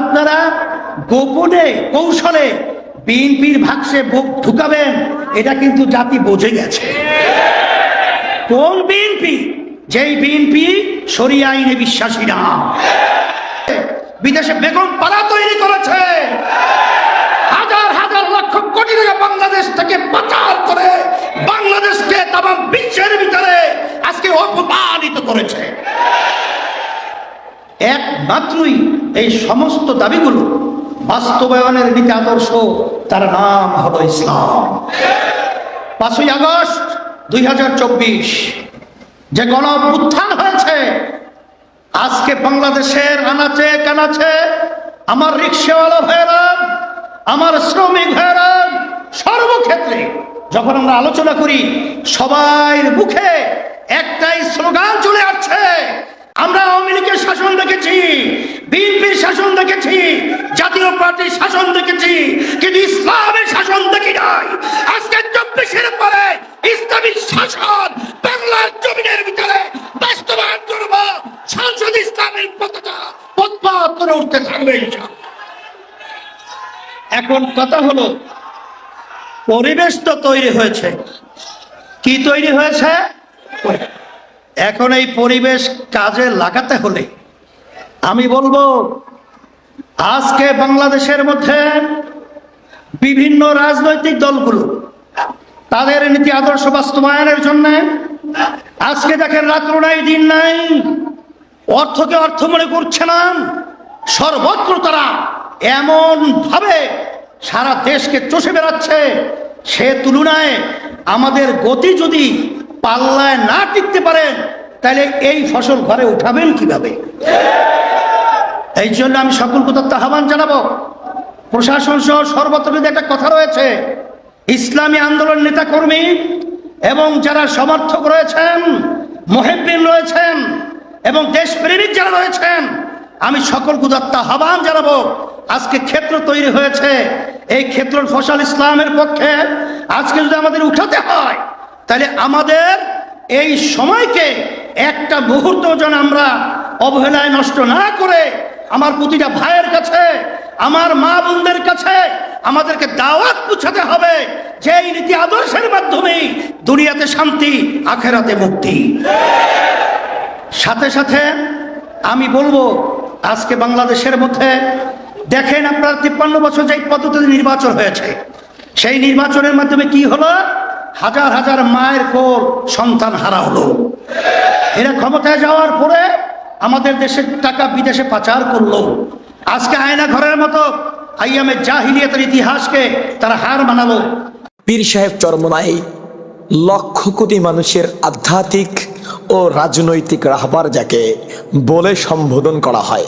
আপনারা গোপনে, কৌশলে বিএনপির ভাগসে ভোট ঢুকাবেন, এটা কিন্তু জাতি বোঝে গেছে। কোন বিএনপি? যেই বিএনপি সরিয়া আইনে বিশ্বাসী না। বিদেশে বেগম পাড়া তৈরি করেছে। হাজার হাজার লক্ষ কোটি টাকা বাংলাদেশ থেকে পাচার করে বাংলাদেশকে তাম বিশ্বের ভিতরে আজকে অপমানিত করেছে। একমাত্রই এই সমস্ত দাবিগুলো বাস্তবায়নের নীতি আদর্শ, তার নাম হলো ইসলাম। পাঁচই আগস্ট দুই হাজার চব্বিশ, যে গণ অভ্যুত্থান হয়েছে, আজকে বাংলাদেশের আনাচে কানাচে আমার রিক্সাওয়ালা ভাইয়েরা, আমার শ্রমিক ভাইয়েরা, সর্বক্ষেত্রে যখন আমরা আলোচনা করি, সবাইয়ের মুখে একটাই স্লোগান চলে আসছে আমরা আওয়ামী লীগের শাসন দেখেছি বিএনপির শাসন দেখেছি, জাতীয় পার্টির শাসন দেখেছি, কিন্তু ইসলামের শাসন দেখি নাই। আজকে চব্বিশের পরে ইসলামিক শাসন বাংলার জমিনের ভিতরে বাস্তবায়ন করব, সংসদ ইসলামের পতাকা পথপাত করে উঠতে থাকবে এখন কথা হলো, পরিবেশ তো তৈরি হয়েছে। কি তৈরি হয়েছে? এখন এই পরিবেশ কাজে লাগাতে হলে আমি বলব, আজকে বাংলাদেশের মধ্যে বিভিন্ন রাজনৈতিক দলগুলো তাদের নীতি আদর্শ বাস্তবায়নের জন্য আজকে দেখেন রাত্র নাই, দিন নাই, অর্থকে অর্থ মনে করছে না, সর্বত্র তারা এমন ভাবে সারা দেশকে চষে বেড়াচ্ছে। সে তুলনায় আমাদের গতি যদি পাল্লায় না টিকতে পারেন, তাহলে এই ফসল ঘরে উঠাবেন কীভাবে? এই জন্য আমি সকল প্রদত্ত আহ্বান জানাব। প্রশাসন সহ সর্বত্র একটা কথা রয়েছে, ইসলামী আন্দোলন নেতাকর্মী এবং যারা সমর্থক রয়েছেন, মহেব্বিন রয়েছেন এবং দেশপ্রেমিক যারা রয়েছেন, আমি সকল কুদত্ত আহ্বান জানাব। আজকে ক্ষেত্র তৈরি হয়েছে। এই ক্ষেত্র ফসল ইসলামের পক্ষে। আজকে যদি আমাদের উঠাতে হয় তাহলে আমাদের এই সময়কে একটা মুহূর্ত যেন আমরা অবহেলায় নষ্ট না করে আমার প্রতিটা ভাইয়ের কাছে, আমার মা বোনদের কাছে আমাদেরকে দাওয়াত পুছাতে হবে যে এই নীতি আদর্শের মাধ্যমেই দুনিয়াতে শান্তি, আখেরাতে মুক্তি। সাথে সাথে আমি বলব, আজকে বাংলাদেশের মধ্যে দেখেন আপনার তিপ্পান্ন বছর যে পদ্ধতিতে নির্বাচন হয়েছে। সেই নির্বাচনের মাধ্যমে কি হলো? হাজার হাজার মায়ের কোর সন্তান হারা হলো। এরা ক্ষমতায় যাওয়ার পরে আমাদের দেশের টাকা বিদেশে পাচার করল। আজকে আয়না ঘরের মতো আইয়ামের জাহিলিয়াতের ইতিহাসকে তারা হার মানালো। পীর সাহেব চরমনাই লক্ষ কোটি মানুষের আধ্যাত্মিক ও রাজনৈতিক রাহবার যাকে বলে সম্বোধন করা হয়।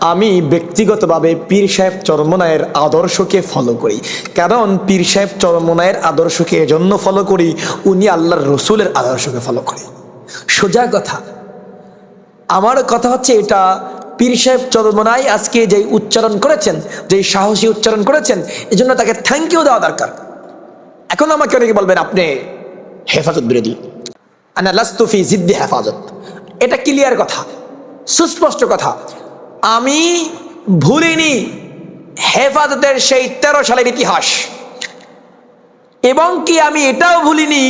আমি ব্যক্তিগতভাবে পীর সাহেব চরমনায়ের আদর্শকে ফলো করি। কারণ পীর সাহেব চরমনায়ের আদর্শকে এজন্য ফলো করি, উনি আল্লাহর রসুলের আদর্শকে ফলো করি। সোজা কথা, আমার কথা হচ্ছে এটা, পীর সাহেব চরমনাই আজকে যেই উচ্চারণ করেছেন, যেই সাহসী উচ্চারণ করেছেন, এজন্য তাকে থ্যাংক ইউ দেওয়া দরকার। এখন আমাকে অনেকে বলবেন, আপনি হেফাজত বিরোধী আনা লাস্তুফি জিদ্দি হেফাজত। এটা ক্লিয়ার কথা, সুস্পষ্ট কথা। আমি ভুলিনি হেফাজতের সেই তেরো সালের ইতিহাস। এবং কি আমি এটাও ভুলিনি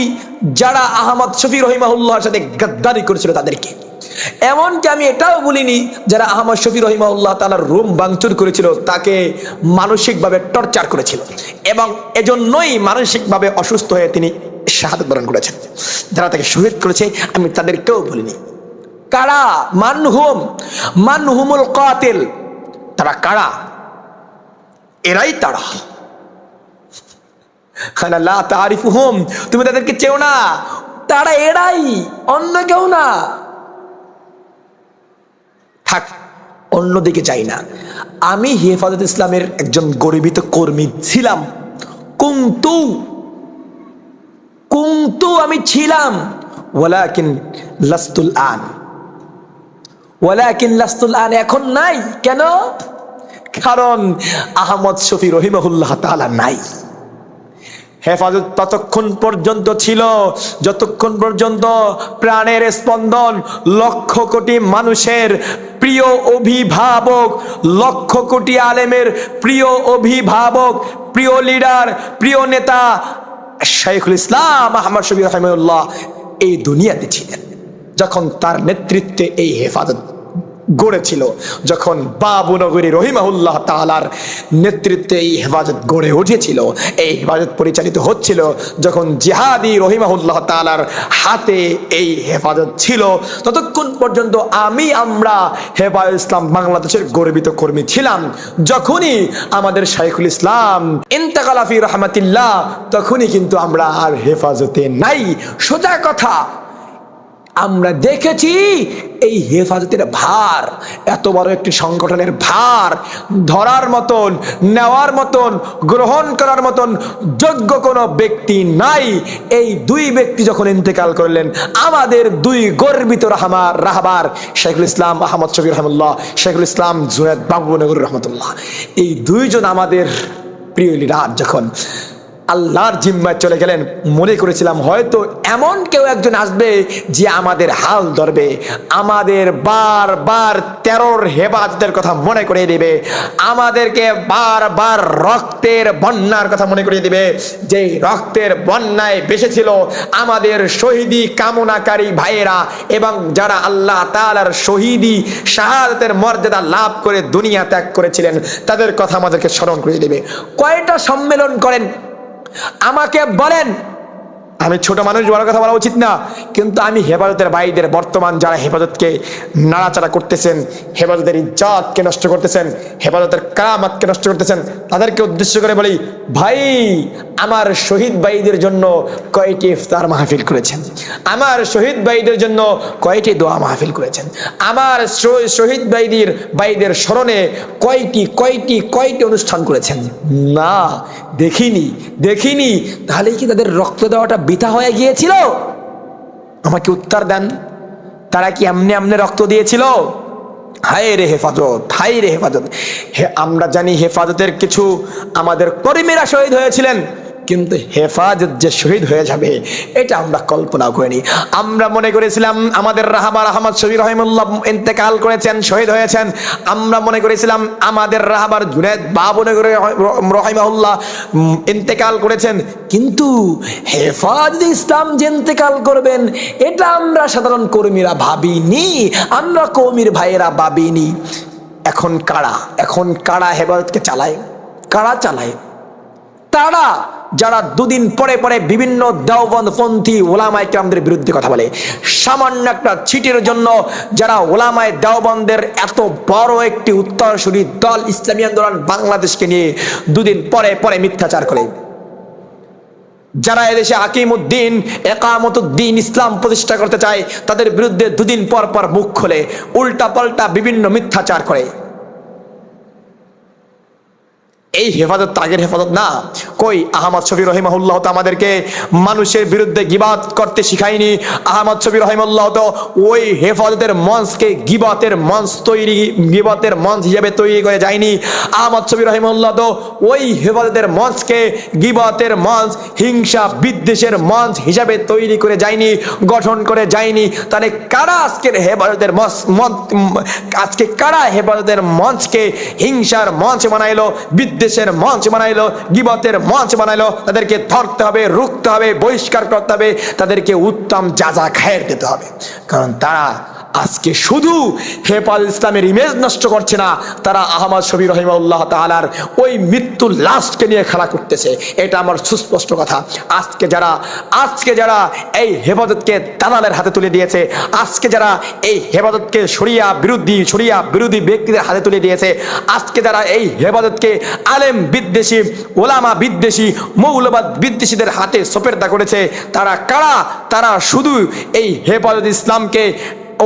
যারা আহমদ শফি রহিমাউল্লাহর সাথে গাদ্দারি করেছিল তাদেরকে। এমনকি আমি এটাও ভুলিনি যারা আহমদ শফি রহিমাউল্লাহ তালার রুম বাংচুর করেছিল, তাকে মানসিকভাবে টর্চার করেছিল। এবং এজন্যই মানসিকভাবে অসুস্থ হয়ে তিনি শাহাদ বরণ করেছেন। যারা তাকে শহীদ করেছে, আমি তাদেরকেও বলিনি। কারা? মানহুম মানহুমুল কাতিল। তারা কারা? এরাই তারা। তুমি তাদেরকে চেও না। তারা এরাই, অন্য কেউ না। থাক, অন্যদিকে চাই না। আমি হেফাজত ইসলামের একজন গরিবিত কর্মী ছিলাম। কুন্তু কুন্তু আমি ছিলাম। ওয়ালাকিন লাস্তুল আন। ওয়ালাকিন লাস্তুল আন এখন নাই। কেন? কারণ আহমদ শফি রহিমহুল্লাহ তাআলা নাই। হেফাজত ততক্ষণ পর্যন্ত ছিল। যতক্ষণ পর্যন্ত প্রাণের স্পন্দন লক্ষ কোটি মানুষের প্রিয় অভিভাবক, লক্ষ কোটি আলেমের প্রিয় অভিভাবক, প্রিয় লিডার প্রিয় নেতা শাইখুল ইসলাম আহমদ শবীর রহমুল্লাহ এই দুনিয়াতে ছিলেন। যখন তার নেতৃত্বে এই হেফাজত গড়েছিল, যখন বাবু নগরী রহিমাহুল্লাহ তালার নেতৃত্বে এই হেফাজত গড়ে উঠেছিল, এই হেফাজত পরিচালিত হচ্ছিল যখন জিহাদি রহিমাহুল্লাহ তালার হাতে এই হেফাজত ছিল, ততক্ষণ পর্যন্ত আমি, আমরা হেফাজত ইসলাম বাংলাদেশের গর্বিত কর্মী ছিলাম। যখনই আমাদের শাইখুল ইসলাম ইন্তাকালাফি রহমাতিল্লাহ, তখনই কিন্তু আমরা আর হেফাজতে নাই। সোজা কথা, আমরা দেখেছি এই হেফাজতের ভার, এত বড় একটি সংগঠনের ভার, ধরার মতন, নেওয়ার মতন, গ্রহণ করার মতন যোগ্য কোনো ব্যক্তি নাই। এই দুই ব্যক্তি যখন ইন্তেকাল করলেন, আমাদের দুই গর্বিত রাহমার, রাহবার, শেখুল ইসলাম আহমদ শফির রহমুল্লাহ শেখুল ইসলাম জুয়েদ বাবুনগর রহমতুল্লাহ। এই দুইজন আমাদের প্রিয় লিডার যখন আল্লাহর জিম্মায় চলে গেলেন। মনে করেছিলাম, হয়তো এমন কেউ একজন আসবে যে আমাদের হাল ধরবে, আমাদের বারবার তেরোর হেফাজতের কথা মনে করিয়ে দিবে, আমাদেরকে বারবার রক্তের বন্যার কথা মনে করিয়ে দিবে। যে রক্তের বন্যায় বেসেছিল আমাদের শহীদি কামনাকারী ভাইয়েরা এবং যারা আল্লাহ তালার শহীদি শাহাদাতের মর্যাদা লাভ করে দুনিয়া ত্যাগ করেছিলেন, তাদের কথা আমাদেরকে স্মরণ করিয়ে দেবে। কয়টা সম্মেলন করেন? আমাকে বলেন। আমি ছোট মানুষ, বড় কথা বলা উচিত না। কিন্তু আমি হেফাজতের ভাইদের বর্তমান যারা হেফাজতকে নাড়াচাড়া করতেছেন, হেফাজতের ইজ্জাতকে নষ্ট করতেছেন, হেফাজতের কারামাতকে নষ্ট করতেছেন, তাদেরকে উদ্দেশ্য করে বলি, ভাই, আমার শহীদ ভাইদের জন্য কয়টি ইফতার মাহফিল করেছেন? আমার শহীদ ভাইদের জন্য কয়টি দোয়া মাহফিল করেছেন? আমার শহীদ ভাইদের ভাইদের স্মরণে কয়টি কয়টি কয়টি অনুষ্ঠান করেছেন? না দেখিনি দেখিনি তাহলে কি তাদের রক্ত দেওয়াটা বৃথা হয়ে গিয়েছিল? আমাকে উত্তর দেন, তারা কি এমনি এমনি রক্ত দিয়েছিল? হায় রে হেফাজত, হায় রে হেফাজত। হে, আমরা জানি হেফাজতের কিছু আমাদের কর্মীরা শহীদ হয়েছিলেন। কিন্তু হেফাজত যে শহীদ হয়ে যাবে এটা আমরা কল্পনা করিনি। আমরা মনে করেছিলাম আমাদের রাহাবার আহমদ শহীদ রহিমুল্লাহ ইন্তেকাল করেছেন শহীদ হয়েছেন। আমরা মনে করেছিলাম আমাদের রাহাবার জুনেদ বাবুনগরে রহিমাহুল্লাহ উম, ইন্তেকাল করেছেন। কিন্তু হেফাজত ইসলাম যে ইন্তেকাল করবেন এটা আমরা সাধারণ কর্মীরা ভাবিনি আমরা কর্মীর ভাইয়েরা ভাবিনি। এখন কারা? এখন কারা হেফাজতকে চালায়? কারা চালায়? তারা যারা দুদিন পরে পরে বিভিন্ন দেওবন্দপন্থী ওলামায় কেরামদের বিরুদ্ধে কথা বলে। সামান্য একটা ছিটির জন্য যারা ওলামায় দেওবন্দের এত বড় একটি উত্তরসূরি দল, ইসলামী আন্দোলন বাংলাদেশকে নিয়ে দুদিন পরে পরে মিথ্যাচার করে। যারা এদেশে হাকিমুদ্দিন, একামতুদ্দিন ইসলাম প্রতিষ্ঠা করতে চায়, তাদের বিরুদ্ধে দুদিন পর পর মুখ খোলে উল্টা পাল্টা বিভিন্ন মিথ্যাচার করে। এই হেফাজত তাগের হেফাজত না কই? আহমদ শফি রহিমাহুল্লাহ তো আমাদেরকে মানুষের বিরুদ্ধে গিবাত করতে শিখায়নি। আহমদ শফি রহিমুল্লাহ তো ওই হেফাজতের মঞ্চকে গিবাতের মঞ্চ তৈরি, গিবাতের মঞ্চ হিসেবে তৈরি করে যায়নি। আহমদ শফি রহিমুল্লাহ তো ওই হেফাজতের মঞ্চকে গিবাতের মঞ্চ, হিংসা বিদ্বেষের মঞ্চ হিসাবে তৈরি করে যায়নি, গঠন করে যায়নি। তাহলে কারা আজকের হেফাজতের মঞ্চ, আজকে কারা হেফাজতের মঞ্চকে হিংসার মঞ্চ বানাইলো, বিদ্বেষের মঞ্চ বানাইলো, গিবতের মঞ্চ বানাইলো, তাদেরকে ধরতে হবে, রুখতে হবে, বহিষ্কার করতে হবে, তাদেরকে উত্তম যা যা খায়ের দিতে হবে। কারণ তারা আজকে শুধু হেফাজ ইসলামের ইমেজ নষ্ট করছে না, তারা আহমদ শবি রহিমাউল্লাহ তালার ওই মৃত্যুর লাশকে নিয়ে খেলা করতেছে। এটা আমার সুস্পষ্ট কথা। আজকে যারা আজকে যারা এই হেফাজতকে দালালের হাতে তুলে দিয়েছে, আজকে যারা এই হেফাজতকে সরিয়া বিরোধী সরিয়া বিরোধী ব্যক্তিদের হাতে তুলে দিয়েছে, আজকে যারা এই হেফাজতকে আলেম বিদ্বেষী, ওলামা বিদ্বেষী, মৌলবাদ বিদ্বেষীদের হাতে সোপের্দা করেছে, তারা কারা? তারা শুধু এই হেফাজত ইসলামকে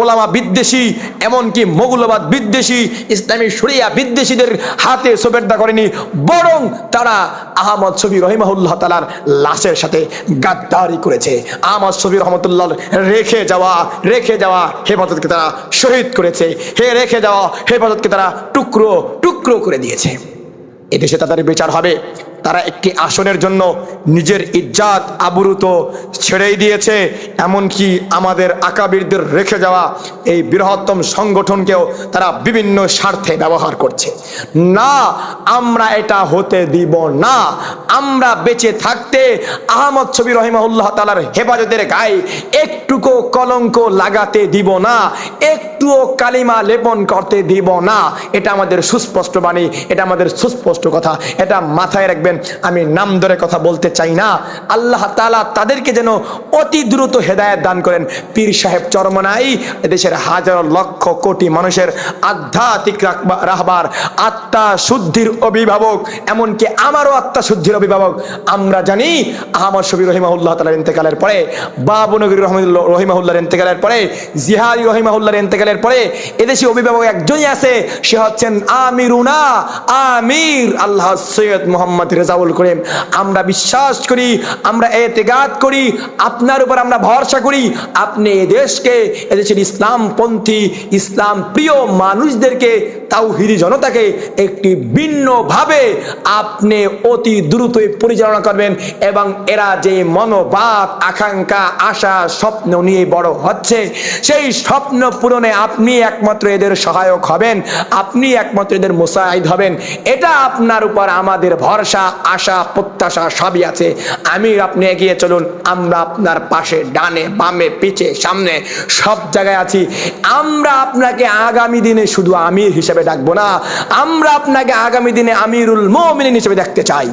ওলামা বিদ্বেষী, এমনকি মোগলবাদ বিদ্বেষী, ইসলামী শরিয়া বিদ্বেষীদের হাতে সোপের্দা করেনি, বরং তারা আহমদ শফি রহিমাহুল্লাহ তালার লাশের সাথে গাদ্দারি করেছে। আহমদ শফি রহমতুল্লাহ রেখে যাওয়া রেখে যাওয়া হেফাজতকে তারা শহীদ করেছে। হে রেখে যাওয়া হেফাজতকে তারা টুকরো টুকরো করে দিয়েছে। এদেশে তাদের বিচার হবে। তারা একটি আসনের জন্য নিজের ইজ্জাত আবরুত ছেড়েই দিয়েছে, এমনকি আমাদের আকাবিরদের রেখে যাওয়া এই বৃহত্তম সংগঠনকেও তারা বিভিন্ন স্বার্থে ব্যবহার করছে। না, আমরা এটা হতে দিব না। আমরা বেঁচে থাকতে আহমদ ছবি রহিমাউল্লাহ তালার হেফাজতের গায়ে একটুকু কলঙ্ক লাগাতে দিব না, একটুও কালিমা লেপন করতে দিব না। এটা আমাদের সুস্পষ্ট বাণী, এটা আমাদের সুস্পষ্ট কথা, এটা মাথায় রাখবেন আমি নাম ধরে কথা বলতে চাই না। আল্লাহ তালা তাদেরকে যেন অতি দ্রুত হেদায়েত দান করেন। পীর সাহেব চরমনাই দেশের হাজারো লক্ষ কোটি মানুষের আধ্যাত্মিক রাহবার আত্মা শুদ্ধির অভিভাবক, এমনকি আমারও আত্মা শুদ্ধির অভিভাবক। আমরা জানি, আহমদ শবীর রহিমাউল্লাহ তালার ইন্তেকালের পরে, বাবু নগরী রহমুল্লাহ রহিমাউল্লাহর ইন্তেকালের পরে, জিহাদি রহিমাউল্লাহর ইন্তেকালের পরে এদেশে অভিভাবক একজনই আছে, সে হচ্ছেন আমিরুনা আমির, আল্লাহ সৈয়দ মোহাম্মদ রেজাউল করিম, আমরা বিশ্বাস করি, আমরা এতেগাত করি, আপনার উপর আমরা ভরসা করি, আপনি দেশকে এদেশের ইসলামপন্থী, ইসলাম প্রিয় মানুষদেরকে, তাওহিদি জনতাকে একটি ভিন্নভাবে আপনি অতি দ্রুতই পরিচালনা করবেন এবং এরা যে মনোভাব, আকাঙ্ক্ষা, আশা, স্বপ্ন নিয়ে বড় হচ্ছে, সেই স্বপ্ন পূরণে আপনি একমাত্র এদের সহায়ক হবেন, আপনি একমাত্র এদের মোসাহিদ হবেন। এটা আপনার উপর আমাদের ভরসা আশা, প্রত্যাশা সবই আছে। আমি আপনি এগিয়ে চলুন। আমরা আপনার পাশে, ডানে, বামে, পিছে, সামনে সব জায়গায় আছি। আমরা আপনাকে আগামী দিনে শুধু আমির হিসেবে ডাকবো না, আমরা আপনাকে আগামী দিনে আমিরুল মোমিন হিসেবে দেখতে চাই।